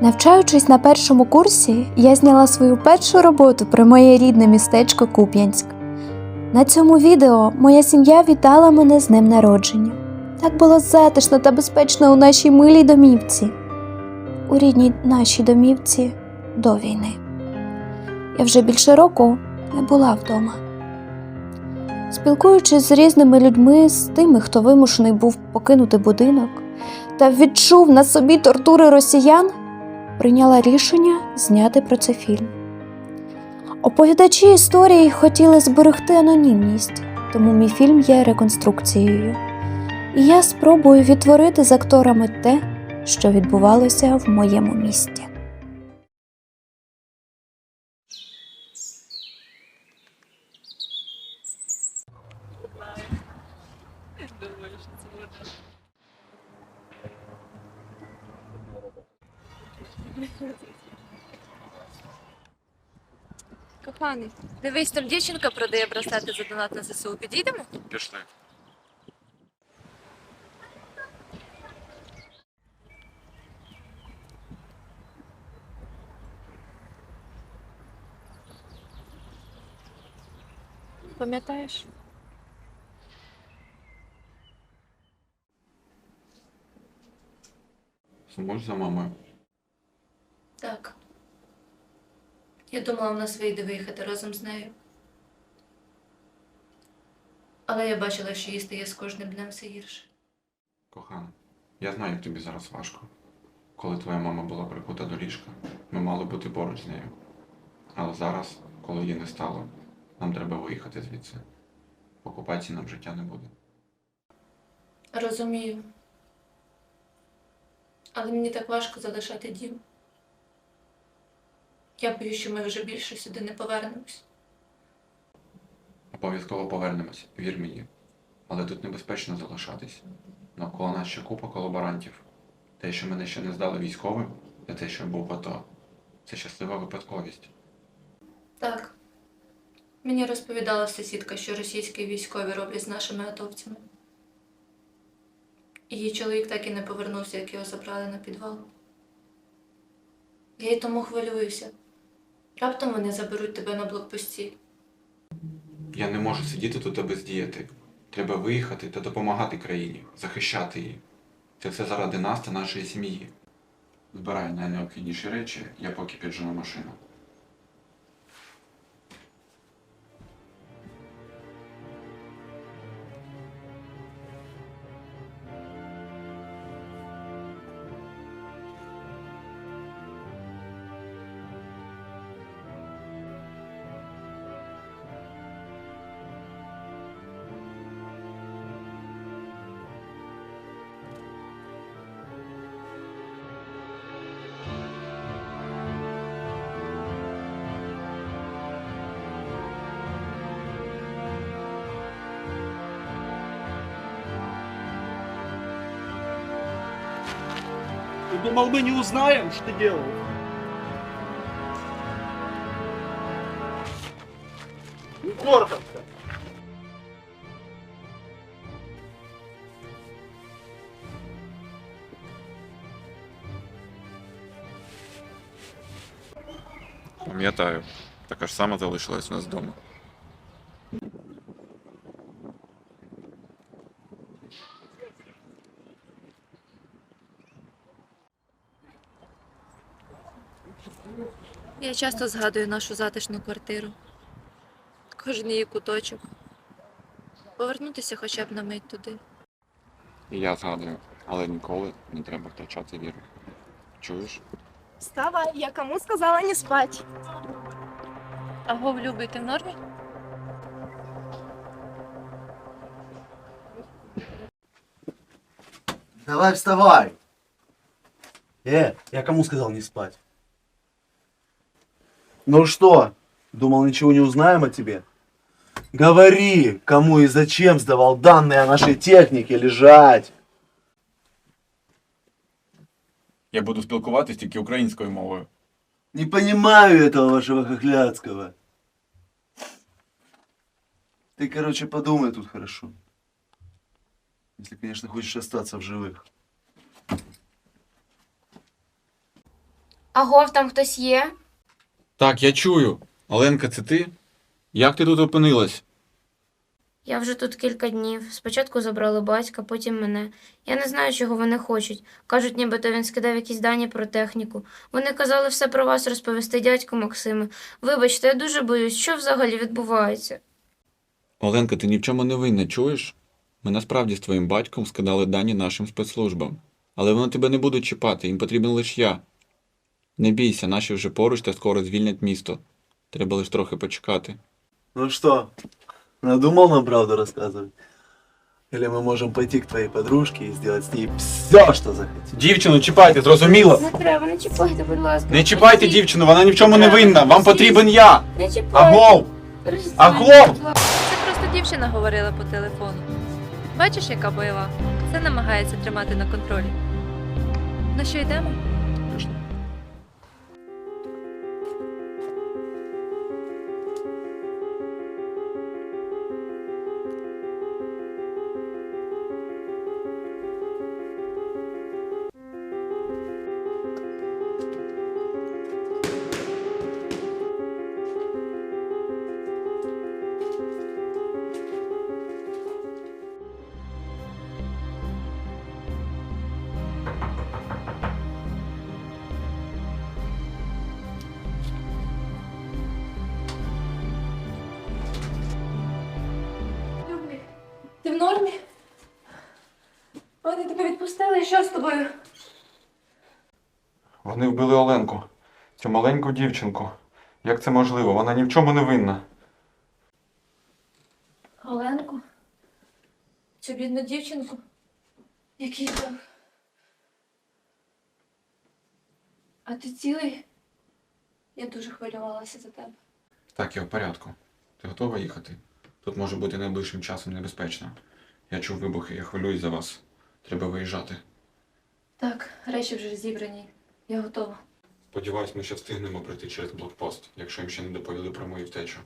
Навчаючись на першому курсі, я зняла свою першу роботу про моє рідне містечко Куп'янськ. На цьому відео моя сім'я вітала мене з днем народження. Так було затишно та безпечно у нашій милій домівці. У рідній нашій домівці до війни. Я вже більше року не була вдома. Спілкуючись з різними людьми, з тими, хто вимушений був покинути будинок та відчув на собі тортури росіян, прийняла рішення зняти про це фільм. Оповідачі історії хотіли зберегти анонімність, тому мій фільм є реконструкцією. І я спробую відтворити з акторами те, що відбувалося в моєму місті. Коханий, дивись, там дівчинка продає браслети за донат на ЗСУ. Підійдемо? Пішли. Пам'ятаєш? Сумуєш за мамою? Так. Я думала, в нас вийде виїхати разом з нею. Але я бачила, що їй стає з кожним днем все гірше. Кохана, я знаю, як тобі зараз важко. Коли твоя мама була прикута до ліжка, ми мали бути поруч з нею. Але зараз, коли її не стало, нам треба виїхати звідси. В окупації нам життя не буде. Розумію. Але мені так важко залишати дім. Я боюсь, що ми вже більше сюди не повернемось. Обов'язково повернемось, вір мені. Але тут небезпечно залишатись. Навколо нас ще купа колаборантів. Те, що мене ще не здали військовим, та те, що я був в АТО, це щаслива випадковість. Так. Мені розповідала сусідка, що російські військові роблять з нашими атовцями. Її чоловік так і не повернувся, як його забрали на підвал. Я й тому хвилююся. Раптом вони заберуть тебе на блокпості. Я не можу сидіти тут та бездіяти. Треба виїхати та допомагати країні, захищати її. Це все заради нас та нашої сім'ї. Збирай найнеобхідніші речі, я поки піджену машину. Ты думал, мы не узнаем, что ты делал? Егорковка. Пам'ятаю, така ж сама залишилась у нас вдома. Я часто згадую нашу затишну квартиру. Кожен її куточок. Повернутися хоча б на мить туди. І я згадую, але ніколи не треба втрачати віру. Чуєш? Вставай, я кому сказала не спать? А Гов любить ти в нормі? Давай вставай. Э, я кому сказал не спать? Ну что, думал ничего не узнаем о тебе? Говори, кому и зачем сдавал данные о нашей технике лежать. Я буду спілкуватись тільки українською мовою. Не понимаю этого вашего хохлядского. Ты, короче, подумай тут хорошо. Если, конечно, хочешь остаться в живых. Агов, там хтось є? Так, я чую. Оленка, це ти? Як ти тут опинилась? Я вже тут кілька днів. Спочатку забрали батька, потім мене. Я не знаю, чого вони хочуть. Кажуть, нібито він скидав якісь дані про техніку. Вони казали все про вас розповісти дядьку Максиме. Вибачте, я дуже боюсь, що взагалі відбувається. Оленка, ти ні в чому не винна, чуєш? Ми насправді з твоїм батьком скидали дані нашим спецслужбам. Але вони тебе не будуть чіпати, їм потрібен лише я. Не бійся, наші вже поруч та скоро звільнять місто. Треба лише трохи почекати. Ну что, надумал нам правду рассказывать? Или мы можем пойти к твоей подружке и сделать с ней все, что захотим? Дівчину, чіпайте, зрозуміло? Не треба, не чіпайте, будь ласка. Не чіпайте Пустіть. дівчину, вона ні в чому не винна. Вам потрібен я. Не чіпайте. Агов! Перестаньте, Агов! будь ласка. Це просто дівчина говорила по телефону. Бачиш, яка бойова? Це намагається тримати на контролі. Ну що, йдемо? Нормі? Вони тебе відпустили, і що з тобою? Вони вбили Оленку. Цю маленьку дівчинку. Як це можливо? Вона ні в чому не винна. Оленку? Цю бідну дівчинку? Який жах. А ти цілий? Я дуже хвилювалася за тебе. Так, я в порядку. Ти готова їхати? Тут може бути найближчим часом небезпечно. Я чув вибухи, я хвилююсь за вас. Треба виїжджати. Так, речі вже зібрані. Я готова. Сподіваюсь, ми ще встигнемо пройти через блокпост, якщо їм ще не доповіли про мою втечу.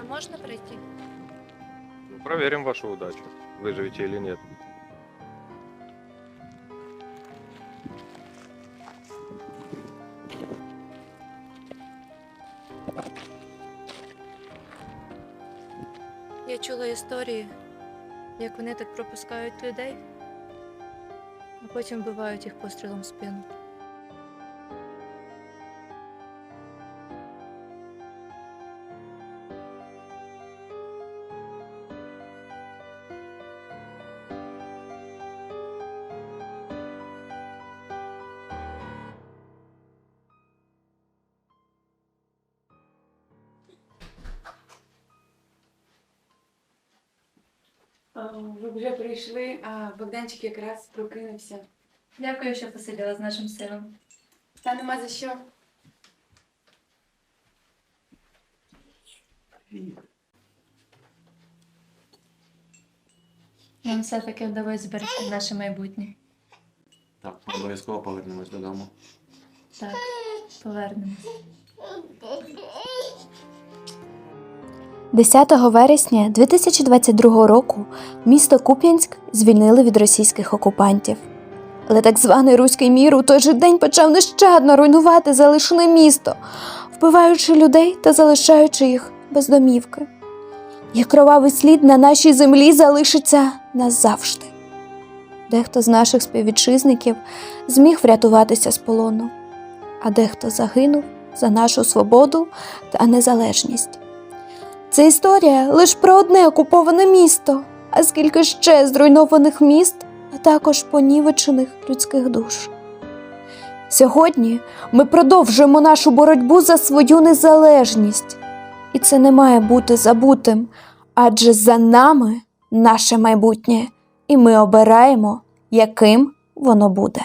А можна прийти? Ну, проверим вашу удачу, выживете или нет. Історії, як вони так пропускають людей, а потім вбивають їх пострілом в спину. Ви вже прийшли, а Богданчик якраз прокинувся. Дякую, що посиділа з нашим сином. Та нема за що. Нам все-таки вдалося зберегти наше майбутнє. Так, обов'язково повернемось додому. Так, повернемось. 10 вересня 2022 року місто Куп'янськ звільнили від російських окупантів. Але так званий руський мір у той же день почав нещадно руйнувати залишене місто, вбиваючи людей та залишаючи їх без домівки. Їх кровавий слід на нашій землі залишиться назавжди. Дехто з наших співвітчизників зміг врятуватися з полону, а дехто загинув за нашу свободу та незалежність. Це історія лише про одне окуповане місто, а скільки ще зруйнованих міст, а також понівечених людських душ. Сьогодні ми продовжуємо нашу боротьбу за свою незалежність, і це не має бути забутим, адже за нами наше майбутнє, і ми обираємо, яким воно буде.